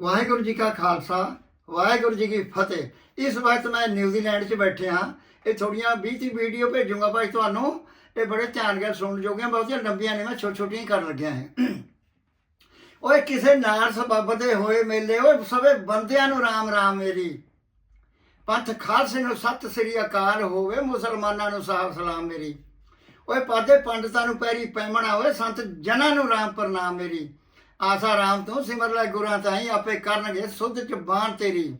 ਵਾਹਿਗੁਰੂ ਜੀ ਕਾ ਖਾਲਸਾ, ਵਾਹਿਗੁਰੂ ਜੀ ਕੀ ਫਤਿਹ। ਇਸ ਵਕਤ ਮੈਂ ਨਿਊਜ਼ੀਲੈਂਡ 'ਚ ਬੈਠੇ ਹਾਂ। ਇਹ ਥੋੜੀਆਂ 20 ਦੀ ਵੀਡੀਓ ਭੇਜੂੰਗਾ ਭਾਈ ਤੁਹਾਨੂੰ। ਇਹ ਬੜੇ ਧਿਆਨ ਨਾਲ ਸੁਣ ਜੋਗੀਆਂ ਬਹੁਤੀਆਂ ਲੰਬੀਆਂ ਨੇ ਮੈਂ ਛੋਟੀ ਛੋਟੀਆਂ ਹੀ ਕਰਨ ਲੱਗਿਆ ਹਾਂ। ਓਏ, ਕਿਸੇ ਨਾਰ ਸਬਬ ਦੇ ਹੋਏ ਮੇਲੇ, ਓਏ ਸਵੇ ਬੰਦਿਆਂ ਨੂੰ ਰਾਮ ਰਾਮ ਮੇਰੀ। ਪੰਥ ਖਾਲਸੇ ਨੂੰ ਸਤਿ ਸ੍ਰੀ ਅਕਾਲ ਹੋਵੇ, ਮੁਸਲਮਾਨਾਂ ਨੂੰ ਸਾਫ਼ ਸਲਾਮ ਮੇਰੀ। ਓਏ, ਪਾਦੇ ਪੰਡਤਾਂ ਨੂੰ ਪੈਰੀ ਪੈਮਣਾ ਹੋਏ ਸੰਤ ਜਨਾਂ ਨੂੰ ਰਾਮ ਪ੍ਰਣਾਮ ਮੇਰੀ। ਆਸਾ ਰਾਮ ਤੋਂ ਸਿਮਰ ਲੈ ਗੁਰਾਂ ਤਾਈ ਆਪੇ ਕਰਨਗੇ ਸੁਧ ਜ਼ਬਾਨ ਤੇਰੀ।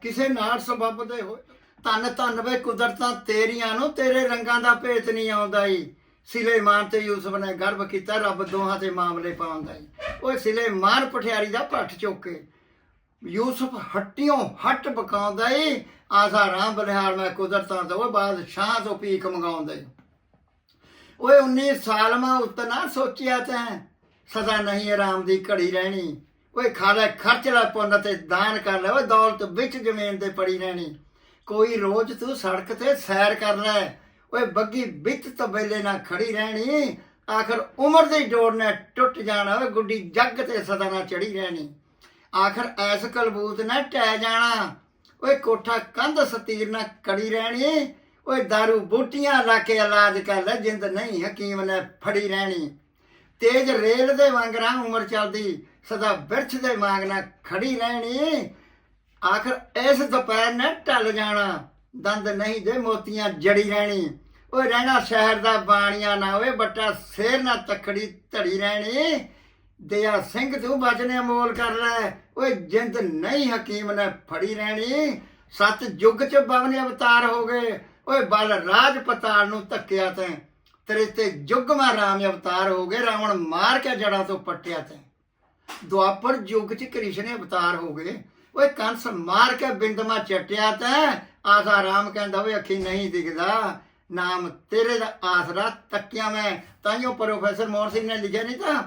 ਕਿਸੇ ਨਾਲ ਸਬਬ ਦੇ ਹੋਏ ਧੰਨ ਧੰਨ ਵੇ ਕੁਦਰਤਾਂ ਤੇਰੀਆਂ ਨੂੰ ਤੇਰੇ ਰੰਗਾਂ ਦਾ ਭੇਤ ਨਹੀਂ ਆਉਂਦਾ ਈ ਸਿਲੇਮਾਨ ਤੇ ਯੂਸਫ ਨੇ ਗਰਭ ਕੀਤਾ, ਰੱਬ ਦੋਹਾਂ ਤੇ ਮਾਮਲੇ ਪਾਉਂਦਾ ਈ। ਓਏ ਸਿਲੇਮਾਨ ਪਠਿਆਰੀ ਦਾ ਪੱਠ ਚੁੱਕ। ਕੇ ਯੂਸਫ ਹੱਟਿਓਂ ਹੱਟ ਬਕਾਉਂਦਾ ਈ। ਆਸਾ ਰਾਮ ਬਲਿਹਾਰ ਮੈਂ ਕੁਦਰਤਾਂ ਤੋਂ ਓਏ ਬਾਦਸ਼ਾਹ ਤੋਂ ਪੀਕ ਮੰਗਾਉਂਦਾ ਈ। ਓਏ 19 ਸਾਲ ਮੈਂ ਉਤਨਾ ਸੋਚਿਆ ਤੈਂ। ਸਦਾ ਨਹੀਂ ਆਰਾਮ ਦੀ ਘੜੀ ਰਹਿਣੀ। ਓਏ ਖਾ ਖਰਚ ਲੈ ਪੁੰਨ ਤੇ ਦਾਨ ਕਰ ਲੈ। ਓਏ ਦੌਲਤ ਵਿੱਚ ਜ਼ਮੀਨ ਤੇ ਪੜੀ ਰਹਿਣੀ। ਕੋਈ ਰੋਜ਼ ਤੂੰ ਸੜਕ ਤੇ ਸੈਰ ਕਰ ਲੈ। ਓਏ ਬੱਗੀ ਵਿੱਚ ਤਬੇਲੇ ਨਾਲ ਖੜੀ ਰਹਿਣੀ। ਆਖਰ ਉਮਰ ਦੀ ਡੋਰ ਨੇ ਟੁੱਟ ਜਾਣਾ। ਓਏ ਗੁੱਡੀ ਜੱਗ ਤੇ ਸਦਾ ਨਾ ਚੜੀ ਰਹਿਣੀ। ਆਖਰ ਐਸ ਕਲਬੂਤ ਨਾ ਟਹਿ ਜਾਣਾ। ਓਏ ਕੋਠਾ ਕੰਧ ਸਤੀਰ ਨਾ ਕੜੀ ਰਹਿਣੀ। ਓਏ दारू ਬੂਟੀਆਂ ਲਾ ਕੇ ਇਲਾਜ ਕਰ ਲੈ। ਜਿੰਦ ਨਹੀਂ ਹਕੀਮ ਨੇ ਫੜੀ ਰਹਿਣੀ। ਤੇਜ ਰੇਲ ਦੇ ਵਾਂਗ ਵਾਂਗਰਾਂ ਉਮਰ ਚੱਲਦੀ, ਸਦਾ ਬਿਰਛ ਦੇ ਵਾਂਗ ਨਾ ਖੜੀ ਰਹਿਣੀ। ਆਖਰ ਇਸ ਦੁਪਹਿਰ ਨੇ ਟਲ ਜਾਣਾ, ਦੰਦ ਨਹੀਂ ਦੇ ਮੋਤੀਆਂ ਜੜੀ ਰਹਿਣੀ। ਓਏ ਰਹਿਣਾ ਸ਼ਹਿਰ ਦਾ ਬਾਣੀਆਂ ਨਾ ਓਏ, ਬੱਟਾ ਸ਼ੇਰ ਨਾ ਤਖੜੀ ਧੜੀ ਰਹਿਣੀ। ਦਇਆ ਸਿੰਘ ਤੂੰ ਬਚਨੇ ਅਮੋਲ ਕਰ ਲੈ, ਓਏ ਜਿੰਦ ਨਹੀਂ ਹਕੀਮ ਨੇ ਫੜੀ ਰਹਿਣੀ। ਸੱਤ ਯੁੱਗ ਚ ਬਵਨੇ ਅਵਤਾਰ ਹੋ ਗਏ, ਓਏ ਬਲ ਰਾਜ ਪਤਾਲ ਨੂੰ ਧੱਕਿਆ ਤੈਂ। ਤੇਰੇ ਤੇ ਯੁੱਗ ਮਾ ਰਾਮ ਅਵਤਾਰ ਹੋ ਗਏ, ਰਾਵਣ ਮਾਰ ਕੇ ਜੜਾਂ ਤੋਂ ਪੱਟਿਆ ਤੈਂ। ਦੁਆਪਰ ਯੁੱਗ ਚ ਕ੍ਰਿਸ਼ਨ ਅਵਤਾਰ ਹੋ ਗਏ। ਓਏ ਕੰਸ ਮਾਰ ਕੇ ਬਿੰਦਮਾ ਚਟਿਆ ਤੈਂ। ਆਸਾ ਰਾਮ ਕਹਿੰਦਾ ਓਏ ਅੱਖੀ ਨਹੀਂ ਦਿਖਦਾ। ਨਾਮ ਤੇਰੇ ਦਾ ਆਸਰਾ ਤੱਕਿਆ ਮੈਂ। ਤਾਈਓ ਪ੍ਰੋਫੈਸਰ ਮੋਹਨ ਸਿੰਘ ਨੇ ਲਿਖਿਆ ਨਹੀਂ ਤਾਂ,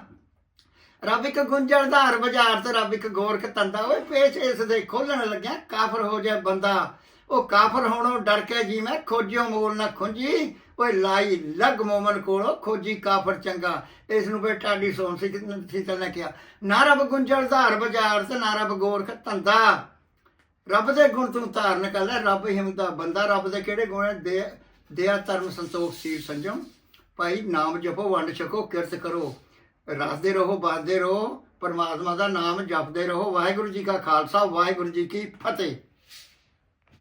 ਰੱਬ ਇੱਕ ਗੁੰਝਲ ਧਾਰ ਬਾਜ਼ਾਰ ਤੇ ਰੱਬ ਇੱਕ ਗੋਰਖ ਤੰਦਾ ਓਏ ਪੇਚ ਇਸ ਦੇ ਖੋਲਣ ਲੱਗਿਆ, ਕਾਫਰ ਹੋ ਜਾ ਬੰਦਾ। ਉਹ ਕਾਫਰ ਹੋਣੋਂ ਡਰ ਕੇ ਜੀ ਮੈਂ ਖੋਜਿਓ ਮੋਲ ਨਾ ਖੁੰਜੀ ਓਏ ਲਾਈ ਲੱਗ ਮੋਮਨ ਕੋਲੋਂ ਖੋਜੀ ਕਾਫਰ ਚੰਗਾ। ਇਸ ਨੂੰ ਫੇ ਟਾਡੀ ਸੋਨ ਸੀ ਸੀਤਲ ਨੇ ਕਿਹਾ, ਨਾ ਰਬ ਗੁੰਜਲ ਧਾਰ ਬਾਜ਼ਾਰ ਤੇ ਨਾ ਰਬ ਗੋਰਖ ਧੰਦਾ। ਰੱਬ ਦੇ ਗੁਣ ਤੂੰ ਧਾਰਨ ਕਰ ਲੈ, ਰੱਬ ਹਿਮਦਾ ਬੰਦਾ। ਰੱਬ ਦੇ ਕਿਹੜੇ ਗੁਣ ਹੈ? ਦੇ ਦਇਆ ਧਰਮ ਸੰਤੋਖ ਸੀਰ ਸੰਜਮ। ਭਾਈ ਨਾਮ ਜਪੋ, ਵੰਡ ਛਕੋ, ਕਿਰਤ ਕਰੋ। ਰਸਦੇ ਰਹੋ ਬਾਦੇ ਰਹੋ। ਪਰਮਾਤਮਾ ਦਾ ਨਾਮ ਜਪਦੇ ਰਹੋ। ਵਾਹਿਗੁਰੂ ਜੀ ਕਾ ਖਾਲਸਾ, ਵਾਹਿਗੁਰੂ ਜੀ ਕੀ ਫਤਿਹ।